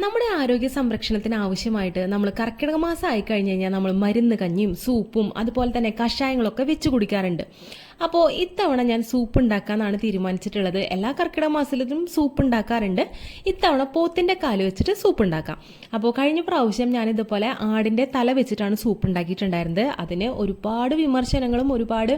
നമ്മുടെ ആരോഗ്യ സംരക്ഷണത്തിന് ആവശ്യമായിട്ട് നമ്മൾ കർക്കിടക മാസം ആയി കഴിഞ്ഞ് കഴിഞ്ഞാൽ നമ്മൾ മരുന്ന് കഞ്ഞിയും സൂപ്പും അതുപോലെ തന്നെ കഷായങ്ങളൊക്കെ വെച്ച് കുടിക്കാറുണ്ട്. അപ്പോൾ ഇത്തവണ ഞാൻ സൂപ്പ് ഉണ്ടാക്കാനാണ് തീരുമാനിച്ചിട്ടുള്ളത്. എല്ലാ കർക്കിടക മാസത്തിലും സൂപ്പ് ഉണ്ടാക്കാറുണ്ട്. ഇത്തവണ പോത്തിന്റെ കാൽ വെച്ചിട്ട് സൂപ്പ് ഉണ്ടാക്കാം. അപ്പോൾ കഴിഞ്ഞ പ്രാവശ്യം ഞാൻ ഇതുപോലെ ആടിന്റെ തല വെച്ചിട്ടാണ് സൂപ്പ് ഉണ്ടാക്കിയിട്ടുണ്ടായിരുന്നത്. അതിന് ഒരുപാട് വിമർശനങ്ങളും ഒരുപാട്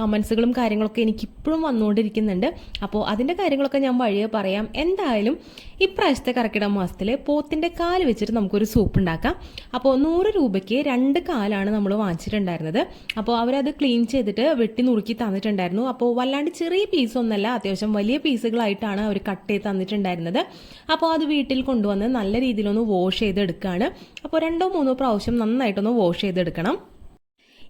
കമൻസുകളും കാര്യങ്ങളൊക്കെ എനിക്കിപ്പോഴും വന്നുകൊണ്ടിരിക്കുന്നുണ്ട്. അപ്പോൾ അതിന്റെ കാര്യങ്ങളൊക്കെ ഞാൻ വഴിയെ പറയാം. എന്തായാലും ഇപ്രാവശ്യത്തെ കർക്കിടക മാസത്തിൽ പോത്തിന്റെ കാൽ വെച്ചിട്ട് നമുക്കൊരു സൂപ്പ് ഉണ്ടാക്കാം. അപ്പോൾ നൂറ് രൂപയ്ക്ക് രണ്ട് കാലാണ് നമ്മൾ വാങ്ങിച്ചിട്ടുണ്ടായിരുന്നത്. അപ്പോൾ അവരത് ക്ലീൻ ചെയ്തിട്ട് വെട്ടി നുറുക്കി തന്നിട്ടുണ്ടായിരുന്നു. അപ്പോൾ വല്ലാണ്ട് ചെറിയ പീസ് ഒന്നല്ല അത്യാവശ്യം വലിയ പീസുകളായിട്ടാണ് അവർ കട്ട് ചെയ്ത് തന്നിട്ടുണ്ടായിരുന്നത്. അപ്പോൾ അത് വീട്ടിൽ കൊണ്ടുവന്ന് നല്ല രീതിയിലൊന്ന് വാഷ് ചെയ്തെടുക്കുകയാണ് അപ്പോൾ രണ്ടോ മൂന്നോ പ്രാവശ്യം നന്നായിട്ടൊന്ന് വാഷ് ചെയ്തെടുക്കണം.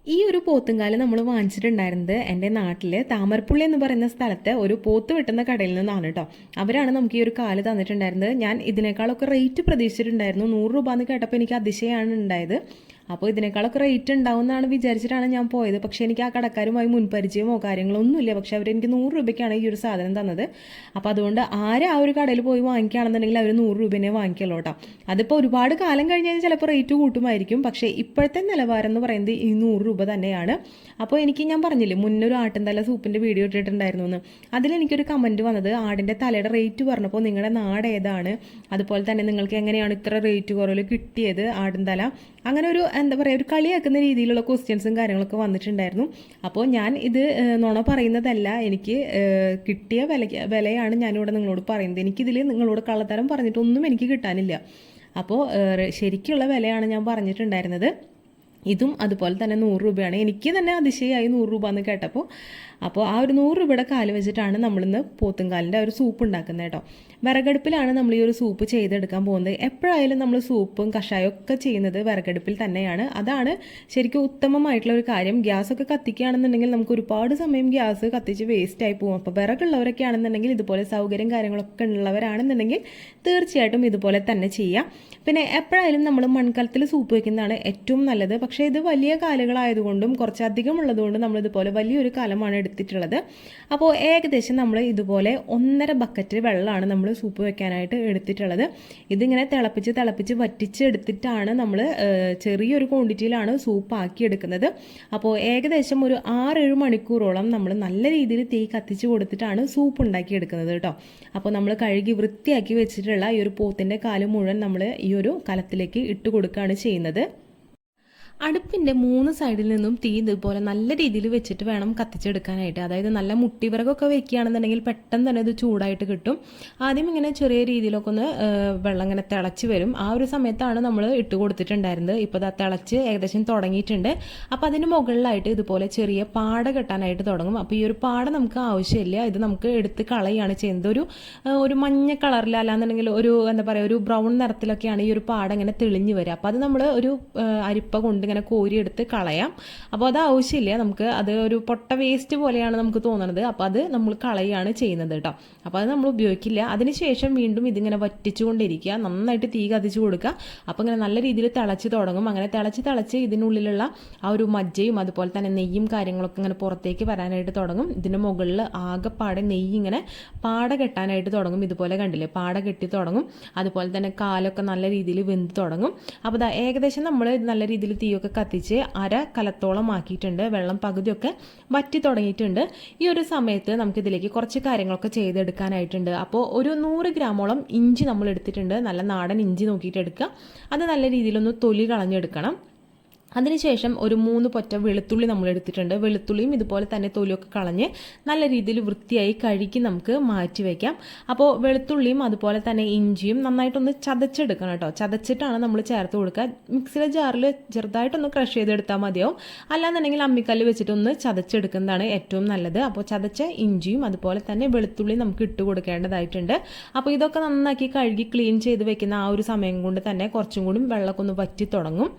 ഈ ഒരു പോത്തുംകാൽ നമ്മൾ വാങ്ങിച്ചിട്ടുണ്ടായിരുന്നത് എന്റെ നാട്ടിൽ താമരപ്പുള്ളി എന്ന് പറയുന്ന സ്ഥലത്ത് ഒരു പോത്ത് വെട്ടുന്ന കടയിൽ നിന്നാണ് കേട്ടോ അവരാണ് നമുക്ക് ഈ ഒരു കാൽ തന്നിട്ടുണ്ടായിരുന്നത്. ഞാൻ ഇതിനേക്കാളൊക്കെ റേറ്റ് പ്രതീക്ഷിച്ചിട്ടുണ്ടായിരുന്നു. നൂറ് രൂപ എന്ന് കേട്ടപ്പോൾ എനിക്ക് അതിശയമാണ് ഉണ്ടായത്. അപ്പോൾ ഇതിനേക്കാളൊക്കെ റേറ്റ് ഉണ്ടാവും എന്നാണ് വിചാരിച്ചിട്ടാണ് ഞാൻ പോയത്. പക്ഷേ എനിക്ക് ആ കടക്കാരുമായി മുൻപരിചയമോ കാര്യങ്ങളോ ഒന്നുമില്ല. പക്ഷേ അവരെനിക്ക് നൂറ് രൂപയ്ക്കാണ് ഈ ഒരു സാധനം തന്നത്. അപ്പോൾ അതുകൊണ്ട് ആര് ആ ഒരു കടയിൽ പോയി വാങ്ങിക്കുകയാണെന്നുണ്ടെങ്കിൽ അവർ നൂറ് രൂപേനെ വാങ്ങിക്കുള്ളൂ കേട്ടോ. അതിപ്പോൾ ഒരുപാട് കാലം കഴിഞ്ഞാൽ ചിലപ്പോൾ റേറ്റ് കൂട്ടുമായിരിക്കും. പക്ഷേ ഇപ്പോഴത്തെ നിലവാരം എന്ന് പറയുന്നത് ഈ നൂറ് രൂപ തന്നെയാണ്. അപ്പോൾ എനിക്ക് ഞാൻ പറഞ്ഞില്ലേ മുന്നൊരു ആട്ടിൻതല സൂപ്പിന്റെ വീഡിയോ ഇട്ടിട്ടുണ്ടായിരുന്നു എന്ന് അതിലെനിക്കൊരു കമന്റ് വന്നത് ആടിന്റെ തലയുടെ റേറ്റ് പറഞ്ഞപ്പോൾ നിങ്ങളുടെ നാട് ഏതാണ്? അതുപോലെ തന്നെ നിങ്ങൾക്ക് എങ്ങനെയാണ് ഇത്ര റേറ്റ് കുറവിൽ കിട്ടിയത് ആടിൻ തല അങ്ങനെ ഒരു എന്താ പറയുക ഒരു കളിയാക്കുന്ന രീതിയിലുള്ള ക്വസ്റ്റ്യൻസും കാര്യങ്ങളൊക്കെ വന്നിട്ടുണ്ടായിരുന്നു. അപ്പോൾ ഞാൻ ഇത് നുണ പറയുന്നതല്ല. എനിക്ക് കിട്ടിയ വില വിലയാണ് ഞാനിവിടെ നിങ്ങളോട് പറയുന്നത്. എനിക്കിതിൽ നിങ്ങളോട് കള്ളത്തരം പറഞ്ഞിട്ടൊന്നും എനിക്ക് കിട്ടാനില്ല. അപ്പോൾ ശരിക്കുള്ള വിലയാണ് ഞാൻ പറഞ്ഞിട്ടുണ്ടായിരുന്നത്. ഇതും അതുപോലെ തന്നെ നൂറ് രൂപയാണ്. എനിക്ക് തന്നെ അതിശയായി നൂറ് രൂപ എന്ന് കേട്ടപ്പോൾ അപ്പോൾ ആ ഒരു നൂറ് രൂപയുടെ കാൽ വെച്ചിട്ടാണ് നമ്മളിന്ന് പോത്തുംകാലിന്റെ ഒരു സൂപ്പ് ഉണ്ടാക്കുന്നത് കേട്ടോ. വിറകടുപ്പിലാണ് നമ്മൾ ഈ ഒരു സൂപ്പ് ചെയ്തെടുക്കാൻ പോകുന്നത്. എപ്പോഴായാലും നമ്മൾ സൂപ്പും കഷായം ഒക്കെ ചെയ്യുന്നത് വിറകടുപ്പിൽ തന്നെയാണ്. അതാണ് ശരിക്കും ഉത്തമമായിട്ടുള്ള ഒരു കാര്യം. ഗ്യാസ് ഒക്കെ കത്തിക്കുകയാണെന്നുണ്ടെങ്കിൽ നമുക്ക് ഒരുപാട് സമയം ഗ്യാസ് കത്തിച്ച് വേസ്റ്റ് ആയി പോകും. അപ്പോൾ വിറകുള്ളവരൊക്കെ ആണെന്നുണ്ടെങ്കിൽ ഇതുപോലെ സൗകര്യം കാര്യങ്ങളൊക്കെ ഉള്ളവരാണെന്നുണ്ടെങ്കിൽ തീർച്ചയായിട്ടും ഇതുപോലെ തന്നെ ചെയ്യാം. പിന്നെ എപ്പോഴായാലും നമ്മൾ മൺകലത്തിൽ സൂപ്പ് വയ്ക്കുന്നതാണ് ഏറ്റവും നല്ലത്. പക്ഷേ ഇത് വലിയ കാലുകളായതുകൊണ്ടും കുറച്ചധികം ഉള്ളതുകൊണ്ടും നമ്മൾ ഇതുപോലെ വലിയൊരു കലമാണ് എടുത്തിട്ടുള്ളത്. അപ്പോൾ ഏകദേശം നമ്മൾ ഇതുപോലെ ഒന്നര ബക്കറ്റ് വെള്ളമാണ് നമ്മൾ സൂപ്പ് വെക്കാനായിട്ട് എടുത്തിട്ടുള്ളത്. ഇതിങ്ങനെ തിളപ്പിച്ച് തിളപ്പിച്ച് വറ്റിച്ച് എടുത്തിട്ടാണ് നമ്മൾ ചെറിയൊരു ക്വാണ്ടിറ്റിയിലാണ് സൂപ്പ് ആക്കി എടുക്കുന്നത്. അപ്പോൾ ഏകദേശം ഒരു ആറേഴ് മണിക്കൂറോളം നമ്മൾ നല്ല രീതിയിൽ തീ കത്തിച്ച് കൊടുത്തിട്ടാണ് സൂപ്പ് ഉണ്ടാക്കി എടുക്കുന്നത് കേട്ടോ. അപ്പോൾ നമ്മൾ കഴുകി വൃത്തിയാക്കി വെച്ചിട്ടുള്ള ഈ ഒരു പോത്തിന്റെ കാൽ മുഴുവൻ നമ്മൾ ഈ ഒരു കലത്തിലേക്ക് ഇട്ട് കൊടുക്കുകയാണ് ചെയ്യുന്നത്. അടുപ്പിന്റെ മൂന്ന് സൈഡിൽ നിന്നും തീ ഇതുപോലെ നല്ല രീതിയിൽ വെച്ചിട്ട് വേണം കത്തിച്ചെടുക്കാനായിട്ട്. അതായത് നല്ല മുട്ടി വിറകൊക്കെ വെക്കുകയാണെന്നുണ്ടെങ്കിൽ പെട്ടെന്ന് തന്നെ ഇത് ചൂടായിട്ട് കിട്ടും. ആദ്യം ഇങ്ങനെ ചെറിയ രീതിയിലൊക്കെ ഒന്ന് വെള്ളം ഇങ്ങനെ തിളച്ച് വരും. ആ ഒരു സമയത്താണ് നമ്മൾ ഇട്ട് കൊടുത്തിട്ടുണ്ടായിരുന്നത്. ഇപ്പോൾ അത് തിളച്ച് ഏകദേശം തുടങ്ങിയിട്ടുണ്ട്. അപ്പോൾ അതിന് മുകളിലായിട്ട് ഇതുപോലെ ചെറിയ പാട കെട്ടാനായിട്ട് തുടങ്ങും. അപ്പോൾ ഈ ഒരു പാട നമുക്ക് ആവശ്യമില്ല. ഇത് നമുക്ക് എടുത്ത് കളയുകയാണ് ചെയ്യുന്നത്. ഒരു ഒരു മഞ്ഞ കളറിൽ അല്ലാന്നുണ്ടെങ്കിൽ ഒരു എന്താ പറയുക ഒരു ബ്രൗൺ നിറത്തിലൊക്കെയാണ് ഈ ഒരു പാട ഇങ്ങനെ തെളിഞ്ഞ് വരിക. അപ്പോൾ അത് നമ്മൾ ഒരു അരിപ്പ കൊണ്ട് ഇങ്ങനെ കോരിയെടുത്ത് കളയാം. അപ്പോൾ അത് ആവശ്യമില്ല. നമുക്ക് അത് ഒരു പൊട്ട വേസ്റ്റ് പോലെയാണ് നമുക്ക് തോന്നുന്നത് അപ്പോൾ അത് നമ്മൾ കളയുകയാണ് ചെയ്യുന്നത് കേട്ടോ. അപ്പോൾ അത് നമ്മൾ ഉപയോഗിക്കില്ല. അതിനുശേഷം വീണ്ടും ഇതിങ്ങനെ വറ്റിച്ചുകൊണ്ടിരിക്കുക. നന്നായിട്ട് തീ കത്തിച്ചു കൊടുക്കുക. അപ്പോൾ ഇങ്ങനെ നല്ല രീതിയിൽ തിളച്ച് തുടങ്ങും. അങ്ങനെ തിളച്ച് തിളച്ച് ഇതിനുള്ളിലുള്ള ആ ഒരു മജ്ജയും അതുപോലെ തന്നെ നെയ്യും കാര്യങ്ങളൊക്കെ ഇങ്ങനെ പുറത്തേക്ക് വരാനായിട്ട് തുടങ്ങും. ഇതിന്റെ മുകളിൽ ആകെപ്പാടെ നെയ്യ് ഇങ്ങനെ പാട കെട്ടാനായിട്ട് തുടങ്ങും. ഇതുപോലെ കണ്ടില്ലേ? പാട കെട്ടി തുടങ്ങും. അതുപോലെ തന്നെ കാലൊക്കെ നല്ല രീതിയിൽ വെന്ത് തുടങ്ങും. അപ്പോൾ ഏകദേശം നമ്മൾ നല്ല രീതിയിൽ തീയൊക്കെ കത്തിച്ച് അര കലത്തോളം ആക്കിയിട്ടുണ്ട് വെള്ളം പകുതിയൊക്കെ വറ്റി തുടങ്ങിയിട്ടുണ്ട്. ഈ ഒരു സമയത്ത് നമുക്കിതിലേക്ക് കുറച്ച് കാര്യങ്ങളൊക്കെ ചെയ്തെടുക്കാനായിട്ടുണ്ട്. അപ്പോൾ ഒരു നൂറ് ഗ്രാമോളം ഇഞ്ചി നമ്മൾ എടുത്തിട്ടുണ്ട് നല്ല നാടൻ ഇഞ്ചി നോക്കിയിട്ട് എടുക്കുക അത് നല്ല രീതിയിലൊന്ന് തൊലി കളഞ്ഞെടുക്കണം. അതിനുശേഷം ഒരു മൂന്ന് പൊറ്റ വെളുത്തുള്ളി നമ്മൾ എടുത്തിട്ടുണ്ട് വെളുത്തുള്ളിയും ഇതുപോലെ തന്നെ തൊലിയൊക്കെ കളഞ്ഞ് നല്ല രീതിയിൽ വൃത്തിയായി കഴുകി നമുക്ക് മാറ്റി വയ്ക്കാം അപ്പോൾ വെളുത്തുള്ളിയും അതുപോലെ തന്നെ ഇഞ്ചിയും നന്നായിട്ടൊന്ന് ചതച്ചെടുക്കണം കേട്ടോ. ചതച്ചിട്ടാണ് നമ്മൾ ചേർത്ത് കൊടുക്കുക. മിക്സിയുടെ ജാറിൽ ചെറുതായിട്ടൊന്ന് ക്രഷ് ചെയ്തെടുത്താൽ മതിയാവും. അല്ലാന്നുണ്ടെങ്കിൽ അമ്മിക്കല്ല് വെച്ചിട്ടൊന്ന് ചതച്ചെടുക്കുന്നതാണ് ഏറ്റവും നല്ലത്. അപ്പോൾ ചതച്ച ഇഞ്ചിയും അതുപോലെ തന്നെ വെളുത്തുള്ളി നമുക്ക് ഇട്ട് കൊടുക്കേണ്ടതായിട്ടുണ്ട്. അപ്പോൾ ഇതൊക്കെ നന്നാക്കി കഴുകി ക്ലീൻ ചെയ്ത് വെക്കുന്ന ആ ഒരു സമയം കൊണ്ട് തന്നെ കുറച്ചും കൂടി വെള്ളമൊക്കെ ഒന്ന് വറ്റി തുടങ്ങും.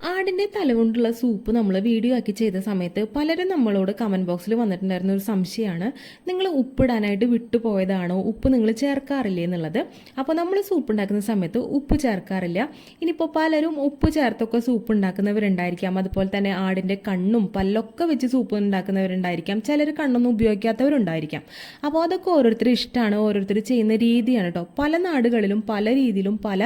ആടിന്റെ തലകൊണ്ടുള്ള സൂപ്പ് നമ്മൾ വീഡിയോ ആക്കി ചെയ്ത സമയത്ത് പലരും നമ്മളോട് കമന്റ് ബോക്സിൽ വന്നിട്ടുണ്ടായിരുന്ന ഒരു സംശയമാണ് നിങ്ങൾ ഉപ്പിടാനായിട്ട് വിട്ടുപോയതാണോ? ഉപ്പ് നിങ്ങൾ ചേർക്കാറില്ലേ? എന്നുള്ളത്. അപ്പോൾ നമ്മൾ സൂപ്പ് ഉണ്ടാക്കുന്ന സമയത്ത് ഉപ്പ് ചേർക്കാറില്ല. ഇനിയിപ്പോൾ പലരും ഉപ്പ് ചേർത്തൊക്കെ സൂപ്പ് ഉണ്ടാക്കുന്നവരുണ്ടായിരിക്കാം. അതുപോലെ തന്നെ ആടിന്റെ കണ്ണും പല്ലൊക്കെ വെച്ച് സൂപ്പ് ഉണ്ടാക്കുന്നവരുണ്ടായിരിക്കാം. ചിലർ കണ്ണൊന്നും ഉപയോഗിക്കാത്തവരുണ്ടായിരിക്കാം. അപ്പോൾ അതൊക്കെ ഓരോരുത്തർ ഇഷ്ടമാണ് ഓരോരുത്തർ ചെയ്യുന്ന രീതിയാണ് കേട്ടോ പല നാടുകളിലും പല രീതിയിലും പല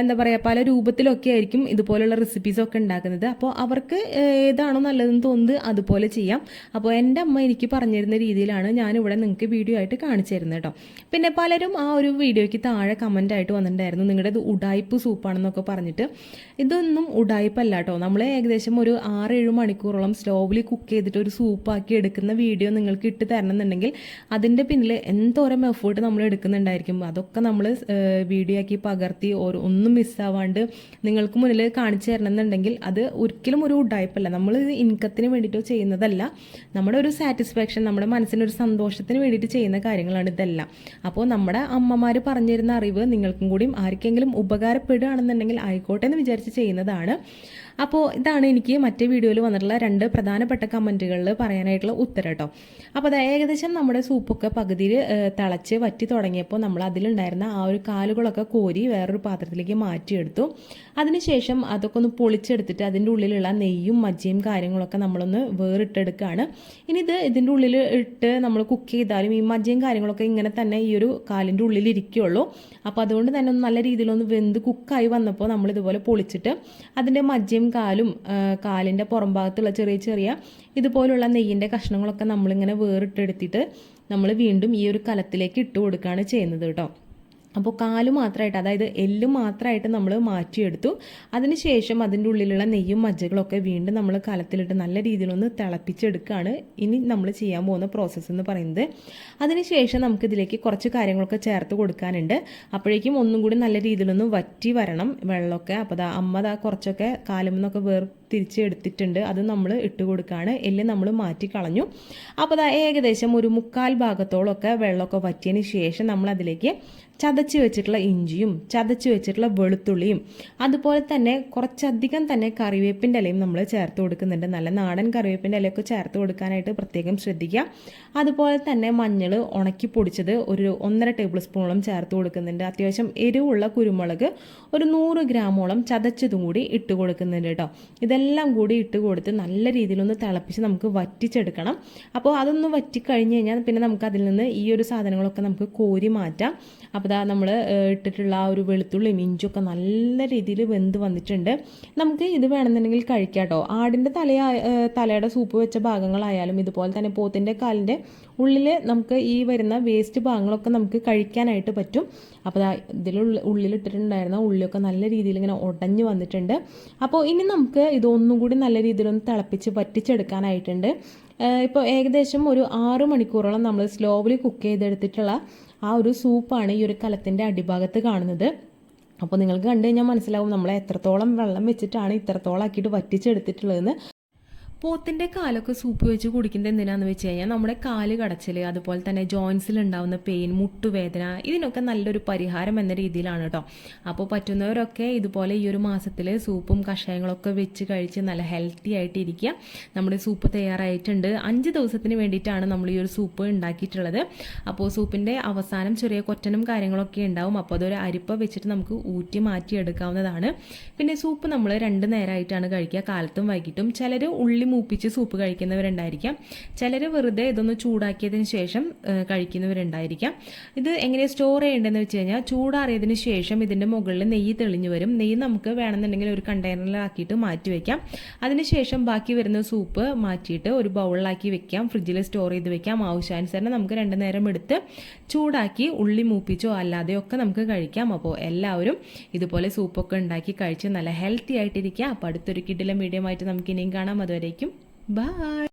എന്താ പറയുക പല രൂപത്തിലൊക്കെ ആയിരിക്കും ഇതുപോലുള്ള റെസിപ്പീസൊക്കെ ഉണ്ടാക്കുന്നത്. അപ്പോൾ അവർക്ക് ഏതാണോ നല്ലതെന്ന് തോന്നുന്നത് അതുപോലെ ചെയ്യാം. അപ്പോൾ എന്റെ അമ്മ എനിക്ക് പറഞ്ഞിരുന്ന രീതിയിലാണ് ഞാനിവിടെ നിങ്ങൾക്ക് വീഡിയോ ആയിട്ട് കാണിച്ചു തരുന്നത് കേട്ടോ. പിന്നെ പലരും ആ ഒരു വീഡിയോയ്ക്ക് താഴെ കമന്റ് ആയിട്ട് വന്നിട്ടുണ്ടായിരുന്നു. നിങ്ങളുടെ ഇത് ഉടായ്പ് സൂപ്പാണെന്നൊക്കെ പറഞ്ഞിട്ട്. ഇതൊന്നും ഉടായ്പല്ല കേട്ടോ. നമ്മൾ ഏകദേശം ഒരു ആറ് ഏഴ് മണിക്കൂറോളം സ്ലോവ്ലി കുക്ക് ചെയ്തിട്ട് ഒരു സൂപ്പാക്കി എടുക്കുന്ന വീഡിയോ നിങ്ങൾക്ക് ഇട്ട് തരണം എന്നുണ്ടെങ്കിൽ അതിന്റെ പിന്നിൽ എന്തോരം എഫേർട്ട് നമ്മൾ എടുക്കുന്നുണ്ടായിരിക്കും. അതൊക്കെ നമ്മൾ വീഡിയോ ആക്കി പകർത്തി ഒന്നും മിസ്സാവാണ്ട് നിങ്ങൾക്ക് മുന്നിൽ കാണിച്ചു തരണം എന്നുണ്ടെങ്കിൽ അത് ഒരിക്കലും ഒരു ഉഡായ്പല്ല നമ്മൾ ഇൻകത്തിന് വേണ്ടിയിട്ടോ ചെയ്യുന്നതല്ല. നമ്മുടെ ഒരു സാറ്റിസ്ഫാക്ഷൻ നമ്മുടെ മനസ്സിനൊരു സന്തോഷത്തിന് വേണ്ടിയിട്ട് ചെയ്യുന്ന കാര്യങ്ങളാണ് ഇതെല്ലാം. അപ്പോൾ നമ്മുടെ അമ്മമാർ പറഞ്ഞിരുന്ന അറിവ് നിങ്ങൾക്കും കൂടിയും ആർക്കെങ്കിലും ഉപകാരപ്പെടുകയാണെന്നുണ്ടെങ്കിൽ ആയിക്കോട്ടെ എന്ന് വിചാരിച്ച് ചെയ്യുന്നതാണ്. അപ്പോൾ ഇതാണ് എനിക്ക് മറ്റേ വീഡിയോയിൽ വന്നിട്ടുള്ള രണ്ട് പ്രധാനപ്പെട്ട കമന്റുകളിൽ പറയാനായിട്ടുള്ള ഉത്തരം കേട്ടോ അപ്പോൾ അത് ഏകദേശം നമ്മുടെ സൂപ്പൊക്കെ പകുതിയിൽ തിളച്ച് വറ്റി തുടങ്ങിയപ്പോൾ നമ്മൾ അതിലുണ്ടായിരുന്ന ആ ഒരു കാലുകളൊക്കെ കോരി വേറൊരു പാത്രത്തിലേക്ക് മാറ്റിയെടുത്തു. അതിനുശേഷം അതൊക്കെ ഒന്ന് പൊളിച്ചെടുത്തിട്ട് അതിന്റെ ഉള്ളിലുള്ള നെയ്യും മജ്ജയും കാര്യങ്ങളൊക്കെ നമ്മളൊന്ന് വേറിട്ടെടുക്കുകയാണ് ഇനി ഇത് ഇതിന്റെ ഉള്ളിൽ ഇട്ട് നമ്മൾ കുക്ക് ചെയ്താലും ഈ മജ്ജയും കാര്യങ്ങളൊക്കെ ഇങ്ങനെ തന്നെ ഈ ഒരു കാലിന്റെ ഉള്ളിൽ ഇരിക്കുകയുള്ളൂ അപ്പോൾ അതുകൊണ്ട് തന്നെ ഒന്ന് നല്ല രീതിയിലൊന്ന് വെന്ത് കുക്കായി വന്നപ്പോൾ നമ്മളിതുപോലെ പൊളിച്ചിട്ട് അതിന്റെ മജ്ജയും കാലും കാലിന്റെ പുറം ഭാഗത്തുള്ള ചെറിയ ചെറിയ ഇതുപോലുള്ള നെയ്യിന്റെ കഷ്ണങ്ങളൊക്കെ നമ്മളിങ്ങനെ വേറിട്ടെടുത്തിട്ട് നമ്മൾ വീണ്ടും ഈ ഒരു കലത്തിലേക്ക് ഇട്ട് കൊടുക്കുകയാണ് ചെയ്യുന്നത് കേട്ടോ. അപ്പോൾ കാൽ മാത്രമായിട്ട് അതായത് എല്ല് മാത്രമായിട്ട് നമ്മൾ മാറ്റിയെടുത്തു. അതിനുശേഷം അതിന്റെ ഉള്ളിലുള്ള നെയ്യും മജ്ജകളൊക്കെ വീണ്ടും നമ്മൾ കലത്തിലിട്ട് നല്ല രീതിയിലൊന്ന് തിളപ്പിച്ചെടുക്കുകയാണ് ഇനി നമ്മൾ ചെയ്യാൻ പോകുന്ന പ്രോസസ്സ് എന്ന് പറയുന്നത്. അതിനുശേഷം നമുക്ക് ഇതിലേക്ക് കുറച്ച് കാര്യങ്ങളൊക്കെ ചേർത്ത് കൊടുക്കാനുണ്ട്. അപ്പോഴേക്കും ഒന്നും കൂടി നല്ല രീതിയിലൊന്ന് വറ്റി വരണം വെള്ളമൊക്കെ. അപ്പോൾ അമ്മ ദാ കുറച്ചൊക്കെ കാലുമെന്നൊക്കെ വേർ തിരിച്ച് എടുത്തിട്ടുണ്ട് അത് നമ്മൾ ഇട്ട് കൊടുക്കുകയാണ് എല്ല് നമ്മൾ മാറ്റി കളഞ്ഞു. അപ്പോൾ അതാ ഏകദേശം ഒരു മുക്കാൽ ഭാഗത്തോളമൊക്കെ വെള്ളമൊക്കെ വറ്റിയതിന് ശേഷം നമ്മൾ അതിലേക്ക് ചതച്ച് വെച്ചിട്ടുള്ള ഇഞ്ചിയും ചതച്ച് വെച്ചിട്ടുള്ള വെളുത്തുള്ളിയും അതുപോലെ തന്നെ കുറച്ചധികം തന്നെ കറിവേപ്പിന്റെ ഇലയും നമ്മൾ ചേർത്ത് കൊടുക്കുന്നുണ്ട്. നല്ല നാടൻ കറിവേപ്പിന്റെ ഇലയൊക്കെ ചേർത്ത് കൊടുക്കാനായിട്ട് പ്രത്യേകം ശ്രദ്ധിക്കുക. അതുപോലെ തന്നെ മഞ്ഞൾ ഉണക്കി പൊടിച്ചത് ഒരു ഒന്നര ടേബിൾ സ്പൂണോളം ചേർത്ത് കൊടുക്കുന്നുണ്ട്. അത്യാവശ്യം എരിവുള്ള കുരുമുളക് ഒരു നൂറ് ഗ്രാമോളം ചതച്ചതും കൂടി ഇട്ട് കൊടുക്കുന്നുണ്ട് കേട്ടോ. കൂടി ഇട്ട് കൊടുത്ത് നല്ല രീതിയിലൊന്ന് തിളപ്പിച്ച് നമുക്ക് വറ്റിച്ചെടുക്കണം. അപ്പോൾ അതൊന്ന് വറ്റിക്കഴിഞ്ഞ് കഴിഞ്ഞാൽ പിന്നെ നമുക്ക് അതിൽ നിന്ന് ഈ ഒരു സാധനങ്ങളൊക്കെ നമുക്ക് കോരി മാറ്റാം. അപ്പോൾ ഇതാ നമ്മൾ ഇട്ടിട്ടുള്ള ആ ഒരു വെളുത്തുള്ളിയും ഇഞ്ചൊക്കെ നല്ല രീതിയിൽ വെന്ത് വന്നിട്ടുണ്ട്. നമുക്ക് ഇത് വേണമെന്നുണ്ടെങ്കിൽ കഴിക്കാം കേട്ടോ. ആടിന്റെ തലയാ തലയുടെ സൂപ്പ് വെച്ച ഭാഗങ്ങളായാലും ഇതുപോലെ തന്നെ പോത്തിന്റെ കാലിന്റെ ഉള്ളിൽ നമുക്ക് ഈ വരുന്ന വേസ്റ്റ് ഭാഗങ്ങളൊക്കെ നമുക്ക് കഴിക്കാനായിട്ട് പറ്റും. അപ്പോൾ ഇതിൽ ഉള്ളിലിട്ടിട്ടുണ്ടായിരുന്ന ഉള്ളിയൊക്കെ നല്ല രീതിയിൽ ഇങ്ങനെ ഉടഞ്ഞു വന്നിട്ടുണ്ട്. അപ്പോൾ ഇനി നമുക്ക് ഇതൊന്നും കൂടി നല്ല രീതിയിലൊന്ന് തിളപ്പിച്ച് വറ്റിച്ചെടുക്കാനായിട്ടുണ്ട്. ഇപ്പോൾ ഏകദേശം ഒരു ആറ് മണിക്കൂറോളം നമ്മൾ സ്ലോവിൽ കുക്ക് ചെയ്തെടുത്തിട്ടുള്ള ആ ഒരു സൂപ്പാണ് ഈ ഒരു കലത്തിന്റെ അടിഭാഗത്ത് കാണുന്നത്. അപ്പോൾ നിങ്ങൾക്ക് കണ്ടു കഴിഞ്ഞാൽ മനസ്സിലാവും നമ്മൾ എത്രത്തോളം വെള്ളം വെച്ചിട്ടാണ് ഇത്രത്തോളം ആക്കിയിട്ട് വറ്റിച്ചെടുത്തിട്ടുള്ളതെന്ന്. പോത്തിന്റെ കാലൊക്കെ സൂപ്പ് വെച്ച് കുടിക്കുന്നത് എന്തിനാന്ന് വെച്ച് കഴിഞ്ഞാൽ നമ്മുടെ കാൽ കടച്ചിൽ അതുപോലെ തന്നെ ജോയിൻസിൽ ഉണ്ടാവുന്ന പെയിൻ മുട്ടുവേദന ഇതിനൊക്കെ നല്ലൊരു പരിഹാരം എന്ന രീതിയിലാണ് കേട്ടോ അപ്പോൾ പറ്റുന്നവരൊക്കെ ഇതുപോലെ ഈ ഒരു മാസത്തിൽ സൂപ്പും കഷായങ്ങളൊക്കെ വെച്ച് കഴിച്ച് നല്ല ഹെൽത്തി ആയിട്ട് ഇരിക്കുക. നമ്മുടെ സൂപ്പ് തയ്യാറായിട്ടുണ്ട്. അഞ്ച് ദിവസത്തിന് വേണ്ടിയിട്ടാണ് നമ്മൾ ഈ ഒരു സൂപ്പ് ഉണ്ടാക്കിയിട്ടുള്ളത്. അപ്പോൾ സൂപ്പിന്റെ അവസാനം ചെറിയ കൊറ്റനും കാര്യങ്ങളൊക്കെ ഉണ്ടാവും. അപ്പോൾ അതൊരു അരിപ്പ വെച്ചിട്ട് നമുക്ക് ഊറ്റി മാറ്റി എടുക്കാവുന്നതാണ് പിന്നെ സൂപ്പ് നമ്മൾ രണ്ട് നേരമായിട്ടാണ് കഴിക്കുക. കാലത്തും വൈകിട്ടും. ചിലർ ഉള്ളി മൂപ്പിച്ച് സൂപ്പ് കഴിക്കുന്നവരുണ്ടായിരിക്കാം. ചിലർ വെറുതെ ഇതൊന്ന് ചൂടാക്കിയതിന് ശേഷം കഴിക്കുന്നവരുണ്ടായിരിക്കാം. ഇത് എങ്ങനെ സ്റ്റോർ ചെയ്യേണ്ടതെന്ന് വെച്ച് കഴിഞ്ഞാൽ ചൂടാറിയതിന് ശേഷം ഇതിന്റെ മുകളിൽ നെയ്യ് തെളിഞ്ഞു വരും. നെയ്യ് നമുക്ക് വേണമെന്നുണ്ടെങ്കിൽ ഒരു കണ്ടെയ്നറിലാക്കിയിട്ട് മാറ്റി വെക്കാം. അതിനുശേഷം ബാക്കി വരുന്ന സൂപ്പ് മാറ്റിയിട്ട് ഒരു ബൗളിലാക്കി വെക്കാം. ഫ്രിഡ്ജിൽ സ്റ്റോർ ചെയ്ത് വെക്കാം. ആവശ്യാനുസരണം നമുക്ക് രണ്ട് നേരം എടുത്ത് ചൂടാക്കി ഉള്ളി മൂപ്പിച്ചോ അല്ലാതെയോ ഒക്കെ നമുക്ക് കഴിക്കാം. അപ്പോൾ എല്ലാവരും ഇതുപോലെ സൂപ്പൊക്കെ ഉണ്ടാക്കി കഴിച്ച് നല്ല ഹെൽത്തി ആയിട്ടിരിക്കുക. അപ്പോൾ അടുത്തൊരു കിഡിലെ മീഡിയം ആയിട്ട് നമുക്ക് ഇനിയും കാണാം. അതുവരേക്കും Bye.